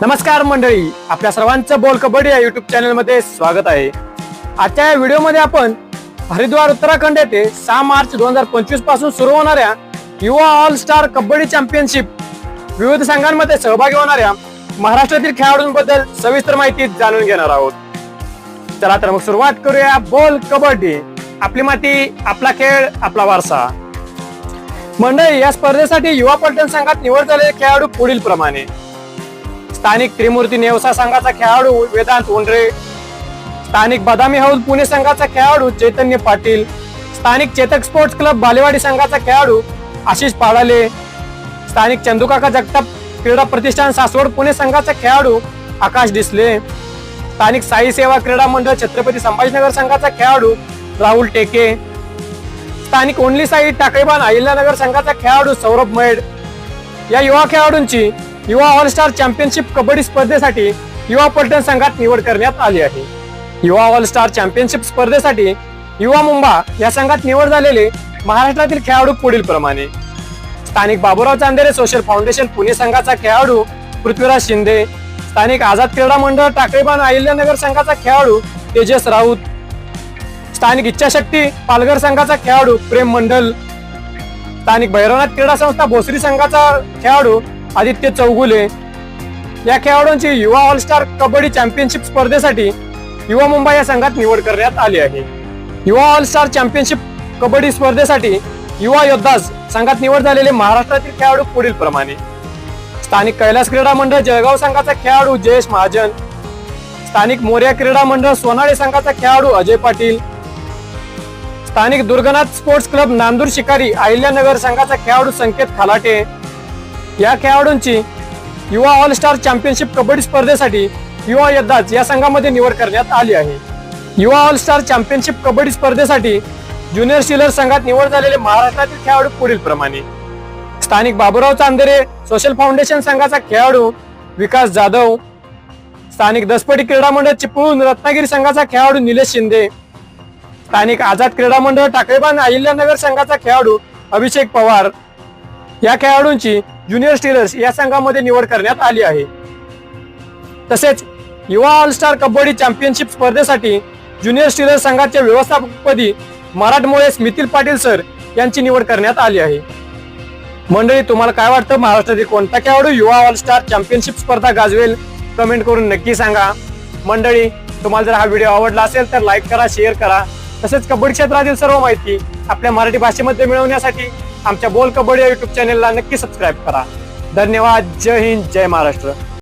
नमस्कार मंडळी आपल्या सर्वांचं बोल कबड्डी या युट्यूब चॅनलमध्ये स्वागत आहे. आजच्या या व्हिडिओमध्ये आपण हरिद्वार उत्तराखंड येथे सहा मार्च दोन हजार पंचवीसपासून सुरू होणाऱ्या युवा ऑल स्टार कबड्डी चॅम्पियनशिप विविध संघांमध्ये सहभागी होणाऱ्या महाराष्ट्रातील खेळाडूंबद्दल सविस्तर माहिती जाणून घेणार आहोत. चला तर मग सुरुवात करूया बोल कबड्डी. आपली माती आपला खेळ आपला वारसा. मंडळी या स्पर्धेसाठी युवा पलटण संघात निवड झालेले खेळाडू पुढील प्रमाणे स्थानिक त्रिमूर्ती नेवसा संघाचा खेळाडू वेदांत उंडरे. स्थानिक बदामी हाऊस पुणे संघाचा खेळाडू चैतन्य पाटील. स्थानिक चेतक स्पोर्ट्स क्लब बालेवाडी संघाचा खेळाडू आशिष पाडाले. स्थानिक चंदुकाका जगताप क्रीडा प्रतिष्ठान सासवड पुणे संघाचा खेळाडू आकाश डिसले. स्थानिक साई सेवा क्रीडा मंडळ छत्रपती संभाजीनगर संघाचा खेळाडू राहुल टेके. स्थानिक ओनली साई टाकळीबान अहिल्यानगर संघाचा खेळाडू सौरभ मैड. या युवा खेळाडूंची युवा ऑल स्टार चॅम्पियनशिप कबड्डी स्पर्धेसाठी युवा पलटण संघात निवड करण्यात आली आहे. युवा ऑल स्टार चॅम्पियनशिप स्पर्धेसाठी युवा मुंबा या संघात निवड झालेले महाराष्ट्रातील खेळाडू पुढील प्रमाणे. स्थानिक बाबुराव चांदेरे सोशल फाउंडेशन पुणे संघाचा खेळाडू पृथ्वीराज शिंदे. स्थानिक आझाद क्रीडा मंडळ टाकळीबान अहिल्यानगर संघाचा खेळाडू तेजस राऊत. स्थानिक इच्छाशक्ती पालघर संघाचा खेळाडू प्रेम मंडल. स्थानिक भैरवनाथ क्रीडा संस्था भोसरी संघाचा खेळाडू आदित्य चौगुले. या खेळाडूंची युवा ऑल स्टार कबड्डी चॅम्पियनशिप स्पर्धेसाठी युवा मुंबई या संघात निवड करण्यात आली आहे. युवा ऑल स्टार चॅम्पियनशिप कबड्डी स्पर्धेसाठी युवा योद्धास संघात निवड झालेले महाराष्ट्रातील खेळाडू पुढील प्रमाणे. स्थानिक कैलास क्रीडा मंडळ जळगाव संघाचा खेळाडू जयेश महाजन. स्थानिक मोर्या क्रीडा मंडळ सोनाळे संघाचा खेळाडू अजय पाटील. स्थानिक दुर्गनाथ स्पोर्ट्स क्लब नांदूर शिकारी अहिल्यानगर संघाचा खेळाडू संकेत खालाटे. या खेळाडूंची युवा ऑल स्टार चॅम्पियनशिप कबड्डी स्पर्धेसाठी युवा योद्धाच या संघामध्ये निवड करण्यात आली आहे. युवा ऑल स्टार चॅम्पियनशिप कबड्डी स्पर्धेसाठी ज्युनियर सिलर संघात निवड झालेले महाराष्ट्रातील खेळाडू पुढील प्रमाणे. स्थानिक बाबुराव चांदेरे सोशल फाउंडेशन संघाचा खेळाडू विकास जाधव स्थानिक दसपटी क्रीडा मंडळ चिपळूण रत्नागिरी संघाचा खेळाडू निलेश शिंदे स्थानिक आझाद क्रीडा मंडळ टाकळेबान अहिल्यानगर संघाचा खेळाडू अभिषेक पवार. या खेळाडूंची ज्युनियर स्टीलर्स या संघामध्ये निवड करण्यात आली आहे. तसेच युवा ऑल स्टार कबड्डी चॅम्पियनशिप स्पर्धेसाठी ज्युनियर स्टीलर्स संघाच्या व्यवस्थापकपदी मराठमोळे स्मितील पाटील सर यांची निवड करण्यात आली आहे. मंडळी तुम्हाला काय वाटतं? महाराष्ट्रातील कोणता खेळाडू युवा ऑल स्टार चॅम्पियनशिप स्पर्धा गाजवेल? कमेंट करून नक्की सांगा. मंडळी तुम्हाला जर हा व्हिडिओ आवडला असेल तर लाईक करा शेअर करा. तसेच कबड्डी क्षेत्रातील सर्व माहिती आपल्या मराठी भाषेमध्ये मिळवण्यासाठी आमच्या बोल कबड्डी या युट्यूब चॅनेलला नक्की सबस्क्राईब करा. धन्यवाद. जय हिंद. जय महाराष्ट्र.